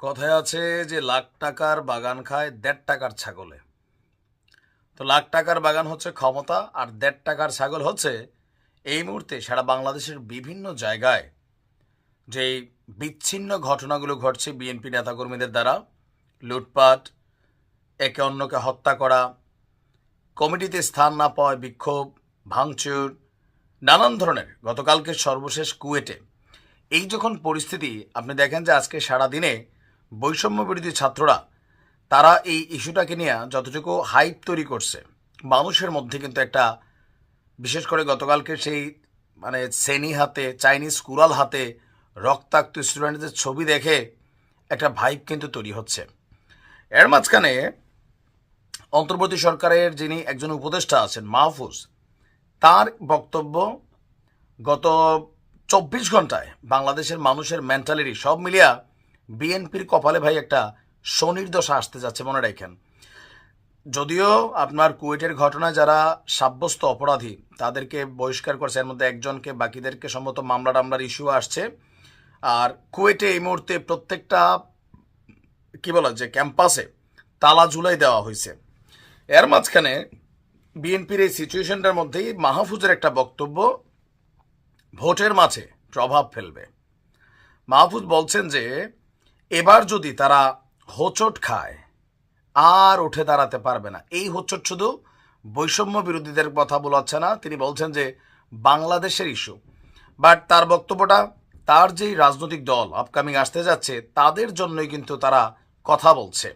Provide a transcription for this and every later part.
কথায় আছে যে লাখ টাকার বাগান খায় দেড় টাকার ছাগলে। তো লাখ টাকার বাগান হচ্ছে ক্ষমতা আর দেড় টাকার ছাগল হচ্ছে এই মুহূর্তে সারা বাংলাদেশের বিভিন্ন জায়গায় যে বিচ্ছিন্ন ঘটনাগুলো ঘটছে বিএনপি নেতাকর্মীদের দ্বারা, লুটপাট, একে অন্যকে হত্যা করা, কমিটিতে স্থান না পাওয়ায় বিক্ষোভ, ভাঙচুর, নানান ধরনের, গতকালকে সর্বশেষ কুয়েটে। এই যখন পরিস্থিতি, আপনি দেখেন যে আজকে সারা দিনে বৈষম্য বিরোধী ছাত্ররা, তারা এই ইস্যুটাকে নিয়ে যতটুকু হাইপ তৈরি করছে, মানুষের মধ্যে কিন্তু একটা, বিশেষ করে গতকালকে সেই মানে সেনি হাতে, চাইনিজ কুরাল হাতে রক্তাক্ত স্টুডেন্টদের ছবি দেখে একটা ভাইব কিন্তু তৈরি হচ্ছে। এর মাঝখানে অন্তর্বর্তী সরকারের যিনি একজন উপদেষ্টা আছেন, মাহফুজ, তার বক্তব্য গত চব্বিশ ঘন্টায় বাংলাদেশের মানুষের মেন্টালিটি সব মিলিয়া বিএনপির কপালে ভাই একটা শনির দশা আসতে যাচ্ছে, মনে রাখেন। যদিও আপনার কুয়েটের ঘটনায় যারা সাব্যস্ত অপরাধী, তাদেরকে বহিষ্কার করছে, এর মধ্যে একজনকে, বাকিদেরকে সম্ভবত মামলা টামলার ইস্যু আসছে। আর কুয়েটে এই মুহূর্তে প্রত্যেকটা, কি বলা, যে ক্যাম্পাসে তালা ঝুলাই দেওয়া হয়েছে। এর মাঝখানে বিএনপির এই সিচুয়েশনটার মধ্যেই মাহফুজের একটা বক্তব্য, ভোটের মাঝে প্রভাব ফেলবে। মাহফুজ বলছেন যে এবার যদি তারা হোঁচট খায়, আর উঠে দাঁড়াতে পারবে না। এই হোঁচট শুধু বৈষম্য বিরোধীদের কথা বলাচ্ছে না, তিনি বলছেন যে বাংলাদেশের ইস্যু। বাট তার বক্তব্যটা, তার যেই রাজনৈতিক দল আপকামিং আসতে যাচ্ছে, তাদের জন্যই কিন্তু তারা কথা বলছে।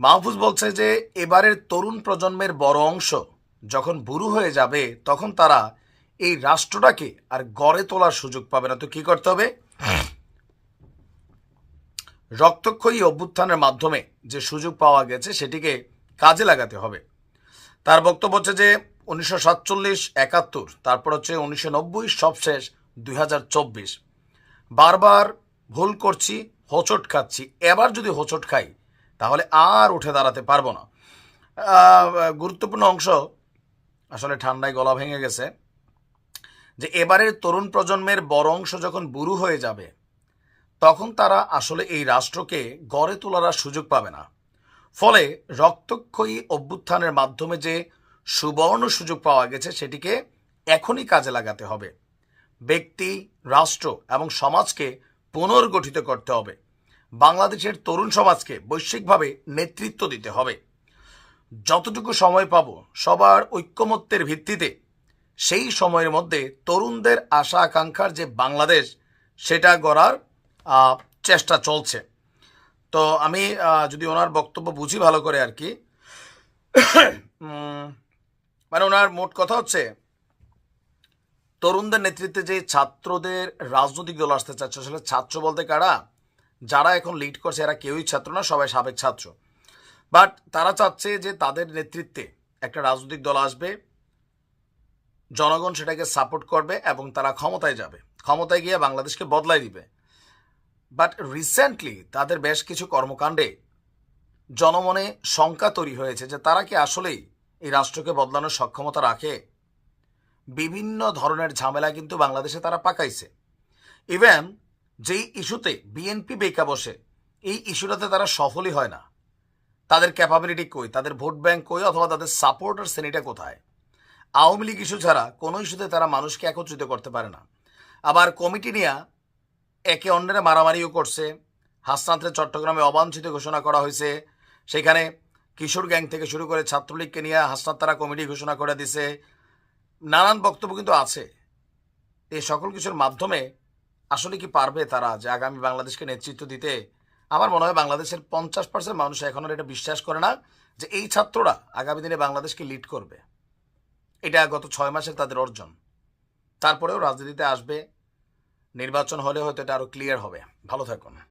মাহফুজ বলছে যে এবারের তরুণ প্রজন্মের বড় অংশ যখন বুড়ো হয়ে যাবে, তখন তারা এই রাষ্ট্রটাকে আর গড়ে তোলার সুযোগ পাবে না। তো কি করতে হবে? রক্তক্ষয়ী অভ্যুত্থানের মাধ্যমে যে সুযোগ পাওয়া গেছে সেটিকে কাজে লাগাতে হবে। তার বক্তব্য হচ্ছে যে, উনিশশো সাতচল্লিশ একাত্তর, তারপর হচ্ছে উনিশশো নব্বই সবশেষ দুই হাজার চব্বিশ। বারবার ভুল করছি, হোঁচট খাচ্ছি। এবার যদি হোঁচট খাই, তাহলে আর উঠে দাঁড়াতে পারব না। গুরুত্বপূর্ণ অংশ আসলে ঠান্ডায় গলা ভেঙে গেছে যে, এবারের তরুণ প্রজন্মের বড় অংশ যখন বুড়ো হয়ে যাবে তখন তারা আসলে এই রাষ্ট্রকে গড়ে তোলার সুযোগ পাবে না। ফলে রক্তক্ষয়ী অভ্যুত্থানের মাধ্যমে যে সুবর্ণ সুযোগ পাওয়া গেছে, সেটিকে এখনই কাজে লাগাতে হবে। ব্যক্তি, রাষ্ট্র এবং সমাজকে পুনর্গঠিত করতে হবে। বাংলাদেশের তরুণ সমাজকে বৈশ্বিকভাবে নেতৃত্ব দিতে হবে। যতটুকু সময় পাব, সবার ঐক্যমত্যের ভিত্তিতে সেই সময়ের মধ্যে তরুণদের আশা আকাঙ্ক্ষার যে বাংলাদেশ, সেটা গড়ার চেষ্টা চলছে। তো আমি যদি ওনার বক্তব্য বুঝি ভালো করে আর কি মানে ওনার মোট কথা হচ্ছে, তরুণদের নেতৃত্বে যে ছাত্রদের রাজনৈতিক দল আসতে চাচ্ছে, আসলে ছাত্র বলতে কারা? যারা এখন লিড করছে, এরা কেউই ছাত্র না, সবাই সাবেক ছাত্র। বাট তারা চাচ্ছে যে তাদের নেতৃত্বে একটা রাজনৈতিক দল আসবে, জনগণ সেটাকে সাপোর্ট করবে এবং তারা ক্ষমতায় যাবে। ক্ষমতায় গিয়ে বাংলাদেশকে বদলাই দিবে। বাট রিসেন্টলি তাদের বেশ কিছু কর্মকাণ্ডে জনমনে শঙ্কা তৈরি হয়েছে যে তারা কি আসলেই এই রাষ্ট্রকে বদলানোর সক্ষমতা রাখে। বিভিন্ন ধরনের ঝামেলা কিন্তু বাংলাদেশে তারা পাকাইছে। ইভেন যেই ইস্যুতে বিএনপি বেকা বসে, এই ইস্যুটাতে তারা সফলই হয় না। তাদের ক্যাপাবিলিটি কই? তাদের ভোট ব্যাঙ্ক কই? অথবা তাদের সাপোর্ট আর শ্রেণীটা কোথায়? আওয়ামী লীগ ইস্যু ছাড়া কোনো ইস্যুতে তারা মানুষকে একত্রিত করতে পারে না। আবার কমিটি নিয়ে একে অন্যের মারামারিও করছে। হাসনাত্রে চট্টগ্রামে অবাঞ্ছিত ঘোষণা করা হয়েছে। সেখানে কিশোর গ্যাং থেকে শুরু করে ছাত্রলীগকে নিয়ে হাসনাত তারা কমিটি ঘোষণা করে দিছে। নানান বক্তব্য কিন্তু আছে। এই সকল কিছুর মাধ্যমে আসলে কি পারবে তারা যে আগামী বাংলাদেশকে নেতৃত্ব দিতে? আমার মনে হয় বাংলাদেশের পঞ্চাশ পার্সেন্ট মানুষ এখন আর এটা বিশ্বাস করে না যে এই ছাত্ররা আগামী দিনে বাংলাদেশকে লিড করবে। এটা গত ছয় মাসের তাদের অর্জন। তারপরেও রাজনীতিতে আসবে। নির্বাচন হলে হয়তো এটা আরও ক্লিয়ার হবে। ভালো থাকুন।